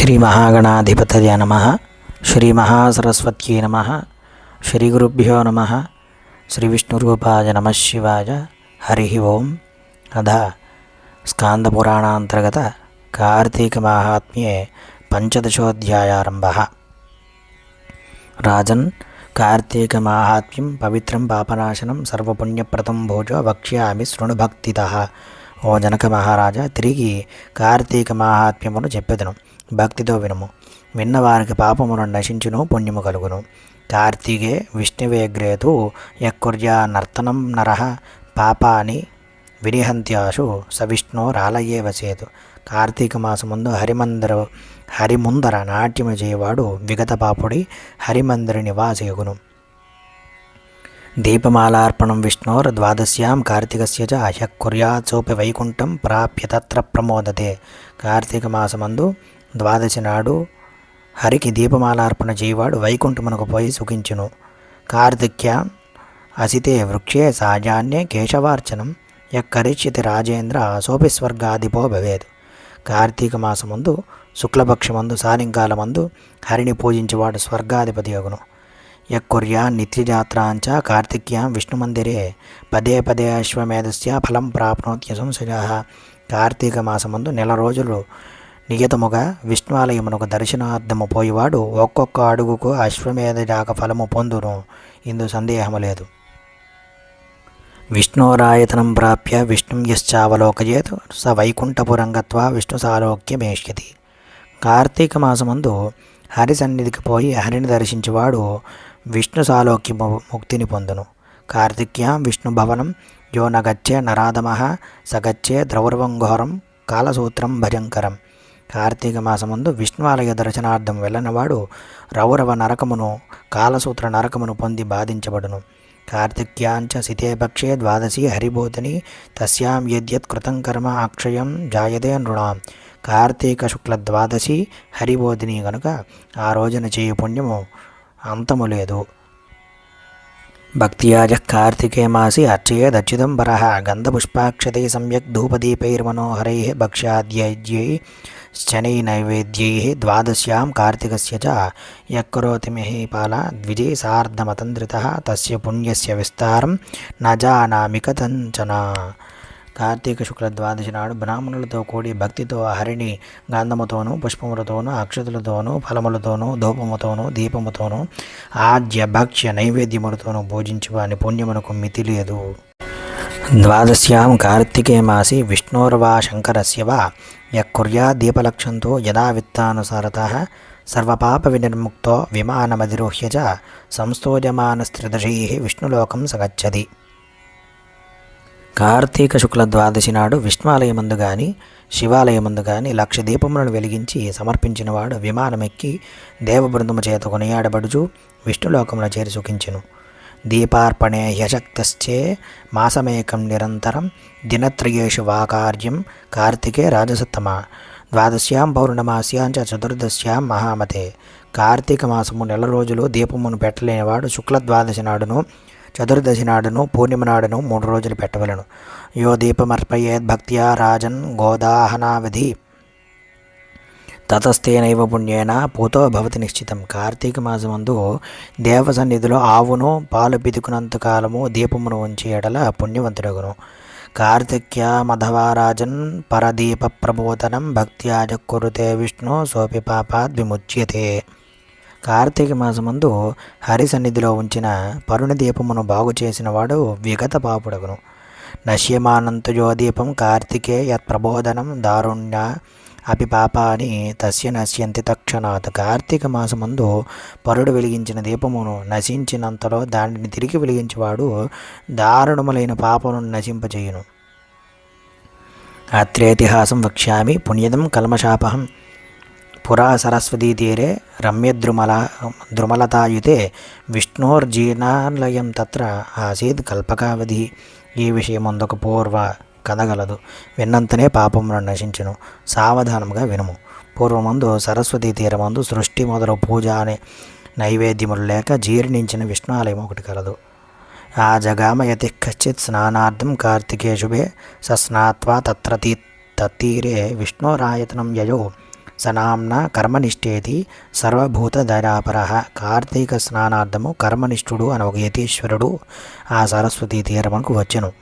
శ్రీ మహాగణాధిపతయ నమ. శ్రీ మహాసరస్వత్యై నమ. శ్రీ గురుభ్యో నమ. శ్రీ విష్ణురూపాయ నమ శివాయ. హరి ఓం. అధ. స్కాందపురాణాంతర్గత కార్తీక కార్తీకమాహాత్మ్యే పంచదశోధ్యాయారంభ. రాజన్ కార్తీక కార్తీకమాహాత్మ్యం పవిత్రం పాపనాశనం సర్వపుణ్యప్రదం భోజో వక్ష్యామి శృణుభక్తిత. ఓ జనక మహారాజా తిరిగి కార్తీక మాహాత్మ్యమును చెప్పెదను. భక్తితో వినుము. విన్నవారికి పాపమును నశించును పుణ్యము కలుగును. కార్తీకే విష్ణువేగ్రేతు యక్కుర్యా నర్తనం నర పాపాని వినిహంత్యాశు సవిష్ణు రాలయ్యే వసేతు కార్తీక మాసముందు హరిమందర హరిముందర నాట్యము చేయవాడు విగత పాపుడి హరిమందిర నివాసయగును. దీపమాలార్పణం విష్ణోర్ ద్వాదశ్యాం కార్తీకస్య చ హ్యః కుర్యాత్సోపి వైకుంఠం ప్రాప్య తత్ర ప్రమోదతే. కార్తీక మాసమందు ద్వాదశి నాడు హరికి దీపమాలార్పణ చేయవాడు వైకుంఠమునకు పోయి సుఖించును. కార్తిక్య అసితే వృక్షే సాజాన్యే కేశవార్చనం. యక్కరిష్యతి రాజేంద్ర సోపి భవేదు కార్తీక మాసమందు శుక్లపక్షమందు సాయంకాలమందు హరిని పూజించేవాడు స్వర్గాధిపతి అగును. యక్కుర్యా నిత్యజాత్రాంచ కార్తిక్యాం విష్ణుమందిరే పదే పదే అశ్వమేధస్య ఫలం ప్రాప్నోత్య సంశయ కార్తీక మాసమందు నెల రోజులు నియతముగా విష్ణువాలయమునకు దర్శనార్థము పోయేవాడు ఒక్కొక్క అడుగుకు అశ్వమేధాక ఫలము పొందును. ఇందు సందేహము లేదు. విష్ణోరాయతనం ప్రాప్య విష్ణుం యశ్చావలోకయేత్ స వైకుంఠపురం గత్వా విష్ణు సాలోక్యమేష్యతి. కార్తీక మాసమందు హరి సన్నిధికి పోయి హరిని దర్శించువాడు విష్ణు సాలోక్య ముక్తిని పొందును. కార్తిక్యాం విష్ణు భవనం యో నగచ్చే నరాధమ సగచ్చే ద్రౌర్వంఘోరం కాలసూత్రం భజంకరం. కార్తీక మాసమందు విష్ణువాలయ దర్శనార్థం వెళ్ళినవాడు రౌరవ నరకమును కాలసూత్ర నరకమును పొంది బాధించబడును. కార్తిక్యాంచ సితేపక్షే ద్వాదశి హరిబోధిని తస్యాం యద్యత్ కృతం కర్మ అక్షయం జాయతే నృణాం. కార్తీక శుక్ల ద్వాదశి హరిబోధిని గనుక ఆ రోజున చేయ పుణ్యము అంతము లేదు. భక్తియాజ కార్తికే మాసి అర్చయేదచ్యుతంబర గంధపుష్పాక్షతై సమ్యక్ ధూపదీపైర్మనోహరై భక్ష్యాద్యై శనై నైవేద్యై ద్వాదశ్యాం కార్తికస్య చ యక్కరోతి మహీపాల ద్విజై సార్ధమతంత్రిత తస్య పుణ్యస్య విస్తారం నజానామి కథంచన కార్తీక శుక్ల ద్వాదశి నాడు బ్రాహ్మణులతో కూడి భక్తితో హరిణి గంధముతోనూ పుష్పములతోనూ అక్షతులతోనూ ఫలములతోనూ ధూపముతోనూ దీపముతోనూ ఆద్య భక్ష్య నైవేద్యములతోనూ పూజించు వాని పుణ్యమునకు మితి లేదు ద్వాదశ్యాం కార్తికే మాసి విష్ణోర్వా శంకరస్య వా యక్కుర్యా దీపలక్ష్యంతో యదా విత్తానుసారత సర్వపాప వినిర్ముక్తో విమానమధిరోహ్య చ సంస్తోజమానస్త్రిదశై విష్ణులోకం సగచ్చది. కార్తీక శుక్ల ద్వాదశి నాడు విష్ణువాలయమందు గాని శివాలయమందు గాని లక్ష దీపములను వెలిగించి సమర్పించినవాడు విమానమెక్కి దేవబృందము చేత కొనియాడబడుచు విష్ణులోకమున చేరి సుఖించును. దీపార్పణే యశక్తశ్చే మాసమేకం నిరంతరం దినత్రయేషు వా కార్యం కార్తికే రాజసత్తమ. ద్వాదశ్యాం పౌర్ణమాస్యాం చ చతుర్దశ్యాం మహామతే. కార్తీక మాసము నెల రోజులు దీపమును పెట్టలేనివాడు శుక్ల ద్వాదశి నాడును చతుర్దశి నాడును పూర్ణిమ నాడును మూడు రోజులు పెట్టవలను. యో దీపమర్పయేద్భక్త్యా రాజన్ గోదాహనావధి. తతస్థేనైవ పుణ్యేన పూతో భవతి నిశ్చితం. కార్తీక మాసమందు దేవ సన్నిధిలో ఆవును పాలు పితుకునంత కాలము దీపమును ఉంచి ఎడల పుణ్యవంతుడగును. కార్తిక్య మధవారాజన్ పరదీప ప్రబోధనం భక్త్యాజ కురుతే విష్ణు సోపి పాపాద్ విముచ్యతే. కార్తీక మాసమందు హరి సన్నిధిలో ఉంచిన పరుణ దీపమును బాగు చేసిన వాడు విగత పాపుడగును. నశ్యమానంతయో దీపం కార్తికే యత్ ప్రబోధనం దారుణ్య అపి పాపాని తస్య నశ్యంతి తక్షణాత్. కార్తీక మాసమందు పరుడు వెలిగించిన దీపమును నశించినంతలో దానిని తిరిగి వెలిగించేవాడు దారుణములైన పాపమును నశింపజేయును అత్రేతిహాసం వక్ష్యామి పుణ్యదం కల్మశాపహం పురా సరస్వతీ తీరే రమ్యద్రుమల ద్రుమలతాయుతే విష్ణోర్జీర్ణాలయం తత్ర ఆసీద్ కల్పకావధి. ఈ విషయం అందుకు పూర్వ కదగలదు విన్నంతనే పాపమును నశించును. సావధానముగా వినుము. పూర్వమందు సరస్వతీ తీరమందు సృష్టి మొదలు పూజ అనే నైవేద్యములు లేక జీర్ణించిన విష్ణుఆలయం ఒకటి కలదు. ఆ జగామయతి కశ్చిత్ స్నానార్థం కార్తికే శుభే సస్నాత్వా తత్ర తీ తత్తీరే విష్ణోరాయతనం యయో. సనాంన కర్మనిష్టేతి సర్వభూతధరాపర కార్తీక స్నానార్థము కర్మనిష్ఠుడు అని ఒక యతీశ్వరుడు ఆ సరస్వతీ తీరమునకు వచ్చెను.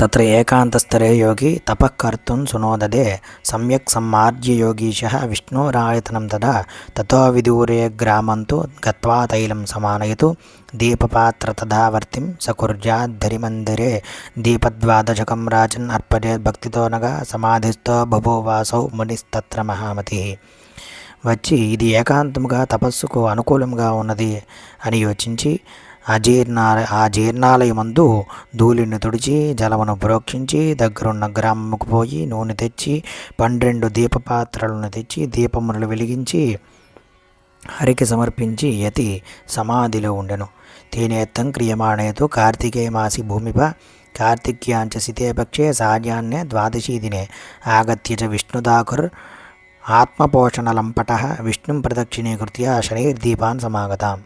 తత్ర ఏకాంతస్థరే యోగి తపఃకర్తుం సునోదదే సమ్యక్ సమ్మార్జ్య యోగీశ విష్ణోరాయతనం తదా. తతో విదూరే గ్రామంతు గత్వా తైలం సమానయతు. దీపపాత్ర తదావర్తిం సకుర్జాద్ధరిమందిరే దీపద్వాదశకం రాజన్ అర్పజేత్ భక్తితో నగా సమాధిస్థో బభూవాసౌ మునిస్తత్ర మహామతి. వచ్చి ఇది ఏకాంతముగా తపస్సుకు అనుకూలంగా ఉన్నది అని యోచించి ఆ జీర్ణాల ఆ జీర్ణాలయమందు ధూళిని తుడిచి జలమును ప్రోక్షించి దగ్గరున్న గ్రామముకు పోయి నూనె తెచ్చి పన్నెండు దీపపాత్రలను తెచ్చి దీపములను వెలిగించి హరికి సమర్పించి యతి సమాధిలో ఉండెను. తేనేత్తం క్రియమాణేతు కార్తికేయ మాసి భూమిప కార్తిక్యాంచ సితేపక్షే సాయాన్య ద్వాదశీ దినే ఆగత్య చ విష్ణుదాకుర్ ఆత్మపోషణలంపట విష్ణుం ప్రదక్షిణీకృత్య శనైర్దీపాన్ సమాగతాం.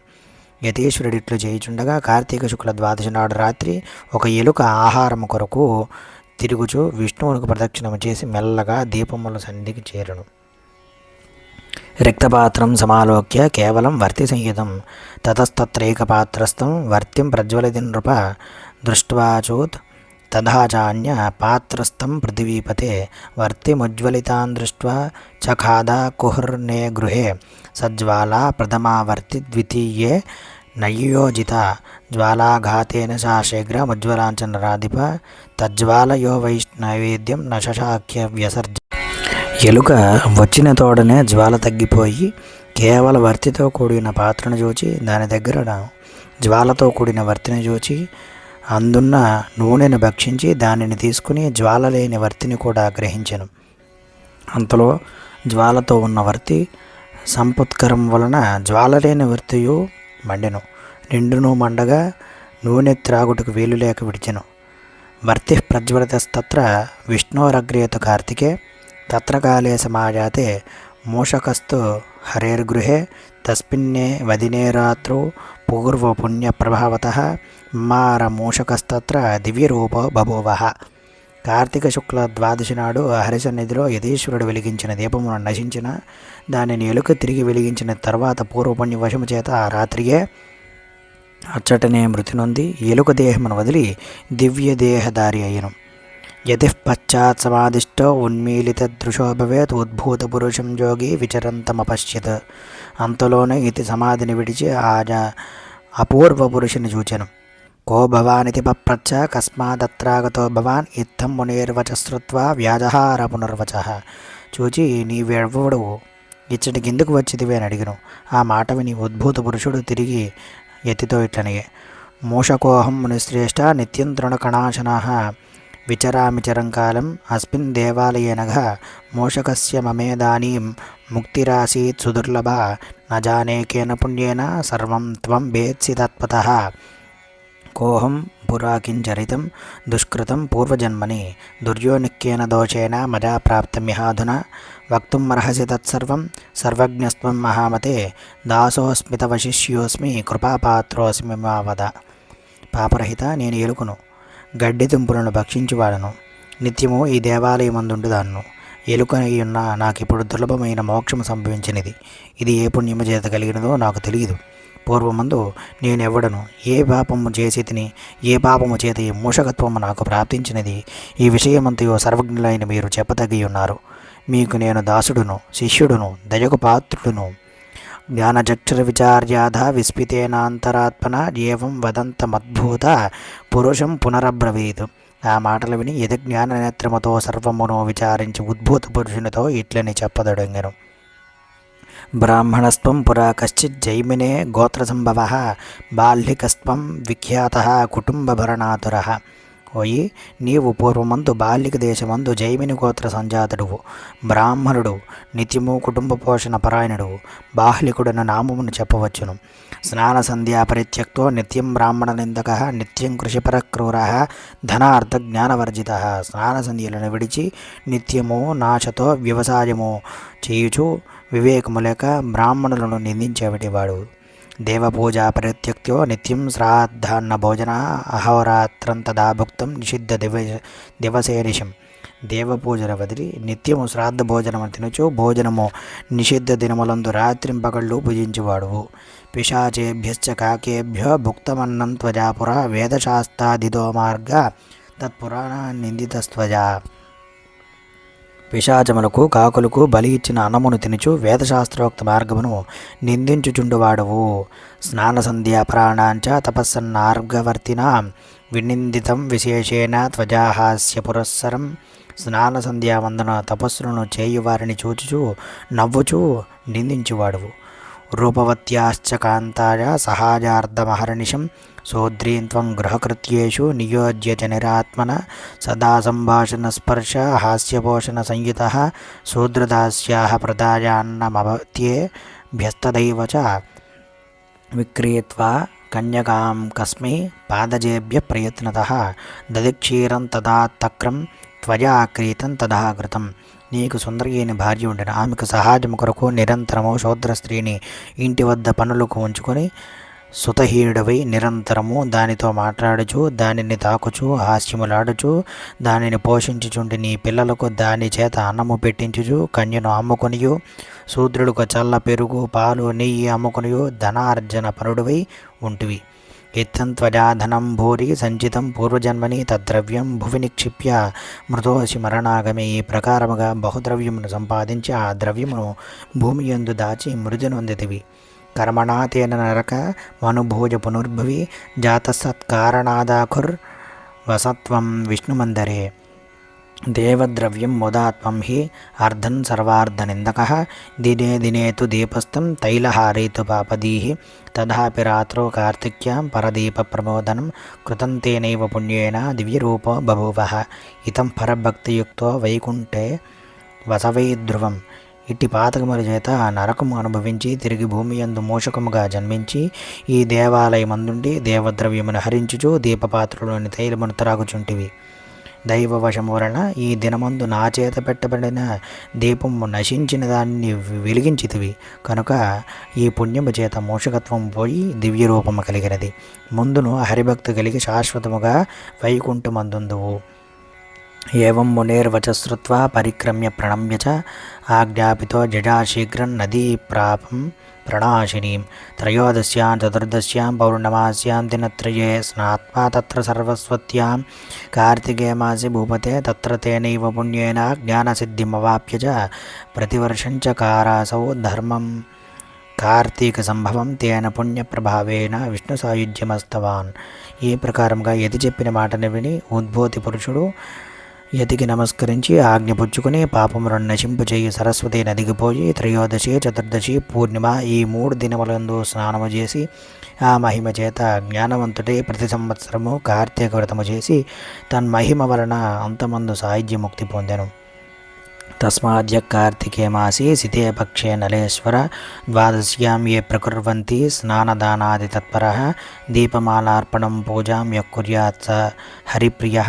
యతీశ్వరుడిట్లు చేయుచుండగా కార్తీక శుక్ల ద్వాదశి నాడు రాత్రి ఒక ఎలుక ఆహారము కొరకు తిరుగుచు విష్ణువునికి ప్రదక్షిణము చేసి మెల్లగా దీపముల సన్నిధికి చేరును. రిక్తపాత్రం సమాలోక్య కేవలం వర్తి సంయుతం తతస్తత్రైకపాత్రస్థం వర్తిం ప్రజ్వలితి నృప దృష్ట్వాచోత్ తథా పాత్రస్థం పృథివీపతే వర్తిముజ్వలితాన్ దృష్ట్వా చఖాదా కుహర్నే గృహే సజ్వాలా ప్రథమావర్తి ద్వితీయే నయోజిత జ్వాలాఘాతేన సా శీఘ్రముజ్వలాంచనరాధిప తజ్వాలయో వైష్ణవేద్యం నశశాఖ్య వ్యసర్జ. ఎలుక వచ్చిన తోడనే జ్వాల తగ్గిపోయి కేవల వర్తితో కూడిన పాత్రను చూచి దాని దగ్గర జ్వాలతో కూడిన వర్తిని చూచి అందున్న నూనెను భక్షించి దానిని తీసుకుని జ్వాల లేని వర్తిని కూడా గ్రహించెను. అంతలో జ్వాలతో ఉన్న వర్తి సంపుత్కరం వలన జ్వాల లేని వర్తియు మండెను. నిండును మండగా నూనె త్రాగుటకు వీలు లేక విడిచెను. వర్తి ప్రజ్వలితస్తత్ర విష్ణోరగ్రేతు కార్తికే తత్ర కాలే సమాజాతే మూషకస్తు హరేర్గృహే తస్మిన్నే వదినే రాత్రౌ పూర్వపుణ్యప్రభావత మారమూషకస్తత్ర దివ్యరూపో బభూవ కార్తీక శుక్ల ద్వాదశి నాడు హరిసన్నిధిలో యతీశ్వరుడు వెలిగించిన దీపమును నశించిన దానిని ఎలుక తిరిగి వెలిగించిన తర్వాత పూర్వపుణ్య వశము చేత ఆ రాత్రియే అచ్చటనే మృతి నొంది ఎలుక దేహమును వదిలి దివ్య దేహదారి అయ్యను यतिः పశ్చాత్ సమాధిష్టో ఉన్మీలిత దృశో భవేత్ ఉద్భూత పురుషం జోగి విచరంతమపశ్యత్. అంతలోనే ఇతి సమాధిని విడిచి ఆజా అపూర్వ పురుషుని చూచెను. కో భవానితి పప్రచ్చ కస్మాదత్రాగతో భవాన్ ఇత్థం మునిర్వచ శ్రుత్వా వ్యాజహార పునర్వచ. చూచి నీవెవ్వడు ఇచ్చటికి ఎందుకు వచ్చిదివి అని అడిగిను. ఆ మాట విని ఉద్భూత పురుషుడు తిరిగి ఎత్తితో ఇట్లనియే మూషకోహం మునిశ్రేష్ట నిత్యం తృణకణాశనా విచరామిచరం కాలం అస్మిన్ దేవాలయేనఘ మోషకస్య మమేదానీం ముక్తిరాసీత్ సుదుర్లభ న కేన పుణ్యేన సర్వం త్వం వేత్సి తత్పతః కోహం పురా కించరితం దుష్కృతం పూర్వజన్మని దుర్యోనిక్యేన దోషేణ మజా ప్రాప్తమిహాధున వక్తుం అర్హసి తత్సర్వం సర్వజ్ఞస్వం మహామతే దాసోస్మితవశిష్యోస్మి కృపాపాత్రోస్మి మావద పాపరహిత నేను ఎలుకును గడ్డి తుంపులను భక్షించువాడను. నిత్యము ఈ దేవాలయమందుండుదాన్ను ఎలుకనయ్యున్న నాకిప్పుడు దుర్లభమైన మోక్షము సంభవించినది. ఇది ఏ పుణ్యము చేత కలిగినదో నాకు తెలియదు. పూర్వమందు నేనెవ్వడను. ఏ పాపము చేసి తిని ఏ పాపము చేత ఈ మూషకత్వము నాకు ప్రాప్తించినది ఈ విషయమంతయో సర్వజ్ఞులైన మీరు చెప్పతగి ఉన్నారు మీకు నేను దాసుడును శిష్యుడును దయకు పాత్రుడును. జ్ఞానచక్షురవిచార్యాధ విస్మితేనాంతరాత్మన ఏవం వదంతమద్భూత పురుషం పునరబ్రవీదు ఆ మాటలు విని ఎది జ్ఞాన నేత్రముతో సర్వమును విచారించి ఉద్భూత పురుషునితో ఇట్లని చెప్పదొడంగెను. బ్రాహ్మణస్వం పురా కశ్చిత్ జైమినే గోత్రసంభవ బాల్లికస్వం విఖ్యాత కుటుంబభరణాతుర। ఓయి నీవు పూర్వమందు బాల్యక దేశమందు జైమిని గోత్ర సంజాతుడువు బ్రాహ్మణుడు నిత్యము కుటుంబ పోషణ పరాయణుడు బాహ్లికుడను నామమును చెప్పవచ్చును. స్నాన సంధ్యా పరిత్యక్తో నిత్యం బ్రాహ్మణ నిందక నిత్యం కృషిపరక్రూర ధనార్థ జ్ఞానవర్జిత స్నాన సంధ్యలను విడిచి నిత్యము నాశతో వ్యవసాయము చేయుచు వివేకము లేక బ్రాహ్మణులను నిందించేవాడు దేవపూజా పరిత్యక్త్యో నిత్యం శ్రాద్ధాన్న భోజన అహోరాత్రం తదా భుక్తం నిషిద్ధ దివ దివసేనిషం దేవపూజల వదిలి నిత్యము శ్రాద్ధ భోజనము తినుచు భోజనము నిషిద్ధ దినములందు రాత్రింపగళ్ళు భుజించువాడువు పిశాచేభ్యశ్చ కాకేభ్యో భుక్తమన్నం త్వజాపుర వేదశాస్త్రాదిదో మార్గ తత్పురాణ నిందితస్త్వజా పిశాచములకు కాకులకు బలి ఇచ్చిన అన్నమును తినుచు వేదశాస్త్రోక్త మార్గమును నిందించుచుండువాడవు. స్నాన సంధ్యా ప్రాణాంచ తపస్సన్నార్గవర్తిన వినిందితం విశేషేణ త్వజాహాస్య పురస్సరం. స్నాన సంధ్యా వందన తపస్సులను చేయువారిని చూచుచు నవ్వుచు నిందించువాడువు. రూపవత్యాశ్చ కాంతాయ సహాజార్ధమహర్నిశం సోద్రీం త్వం గృహకృత్యేషు నియోజ్య జనరాత్మన సదా సంభాషణ స్పర్శ హాస్యపోషణ సంయుత శూద్రదాస్యా ప్రదాయాన్నమవత్యేభ్యస్తదైవ చ. విక్రీత్వా కన్యకాం కస్మై పాదజేభ్య ప్రయత్నతః దదిక్షీరం తదా తక్రం త్వయా క్రీతం తదా కృతం. నీకు సుందరి అయిన భార్య ఉండిన ఆమెకు సహాజము కొరకు నిరంతరము శూద్ర స్త్రీని ఇంటి వద్ద పనులకు ఉంచుకొని సుతహీనుడవై నిరంతరము దానితో మాట్లాడుచు దానిని తాకుచు హాస్యములాడుచు దానిని పోషించుచుండి నీ పిల్లలకు దాని చేత అన్నము పెట్టించుచు కన్యను అమ్ముకొనియు శూద్రులకు చల్ల పెరుగు పాలు నెయ్యి అమ్ముకొనియు ధనార్జన పరుడువై ఉంటివి. ఎత్తం త్వజాధనం భూరి సంచితం పూర్వజన్మని తద్రవ్యం భువి నిక్షిప్య మృతోసి మరణాగమి ఈ ప్రకారముగా బహుద్రవ్యమును సంపాదించి ఆ ద్రవ్యమును భూమి యందు దాచి మృతి నొందితివి కర్మణా తేన నరక మనుభోజ పునర్భవి జాతసత్కారణాదాఖుర్ వసత్వం విష్ణుమందరే దేవద్రవ్యం ముదాత్మం హి అర్ధన్ సర్వార్ధనిందక దినే దినే తు దీపస్థం తైలహారేతు పాపదీ తదాపి రాత్రో కార్తిక్యాం పరదీప ప్రమోదనం కృతం తేనైవ పుణ్యేన దివ్యరూపో బభూవ ఇతం పరభక్తియుక్తో వైకుంఠే వసవై ధ్రువం ఇట్టి పాతకముల చేత నరకము అనుభవించి తిరిగి భూమి యందు మూషకముగా జన్మించి ఈ దేవాలయమందుండి దేవద్రవ్యమును హరించుచు దీపపాత్రలోని తైలమును త్రాగుచుంటివి. దైవవశం వలన ఈ దినమందు నా చేత పెట్టబడిన దీపము నశించిన దాన్ని వెలిగించితివి. కనుక ఈ పుణ్యము చేత మోషకత్వం పోయి దివ్య రూపము కలిగినది. ముందును హరిభక్తి కలిగి శాశ్వతముగా వైకుంఠమందుందువు. ఏవం మునేర్వచశ్రుత్వా పరిక్రమ్య ప్రణమ్య చ ఆజ్ఞాపితో జడాశీఘ్రం నదీ ప్రాపం ప్రణాశినీం త్రయోదశ్యాం చతుర్దశ్యాం పౌర్ణమాస్యాం దినత్రయే స్నాత్వా తత్ర సర్వస్వత్యాం కార్తికే మాసి భూపతే తత్ర తేనైవ పుణ్యేన జ్ఞానసిద్ధిమవాప్య చ ప్రతివర్షం చ కారాసౌ ధర్మం కార్తీక సంభవం తేన పుణ్యప్రభావేన విష్ణు సాయుధ్యమస్తవాన్ ఈ ప్రకారంగా ఎది చెప్పిన మాటను విని ఉద్భూతి పురుషుడు యతికి నమస్కరించి ఆజ్ఞపుచ్చుకుని పాపములను నశింపచేయి. సరస్వతి నదికి పోయి త్రయోదశి చతుర్దశి పూర్ణిమ ఈ మూడు దినములందు స్నానము చేసి ఆ మహిమ చేత జ్ఞానవంతుడే ప్రతి సంవత్సరము కార్తీక వ్రతము చేసి తన్మహిమ వలన అంతమందు సాయుధ్యముక్తి పొందెను. తస్మాద్య కార్తికే మాసి సితేపక్షే నలేశ్వర ద్వాదశ్యాం ఏ ప్రకుర్వంతి స్నానదానాది తత్పర దీపమాలార్పణం పూజాం యకుర్యాత్ హరిప్రియ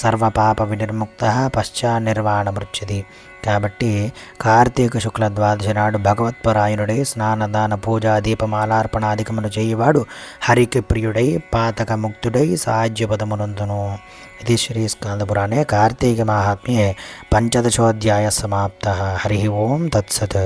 సర్వపాప వినిర్ముక్త పశ్చానిర్వాణమృచ్చతి కాబట్టి కార్తీక శుక్ల ద్వాదశి నాడు భగవత్పరాయణుడై స్నానదాన పూజా దీపమాలార్పణాధికమును చేయువాడు హరికి ప్రియుడై పాతక ముక్తుడై సాధ్యపదమునందును. ఇది శ్రీ స్కందపురాణే కార్తీక మాహాత్మ్ये పంచదశోధ్యాయ సమాప్త. హరి ఓం తత్సత్.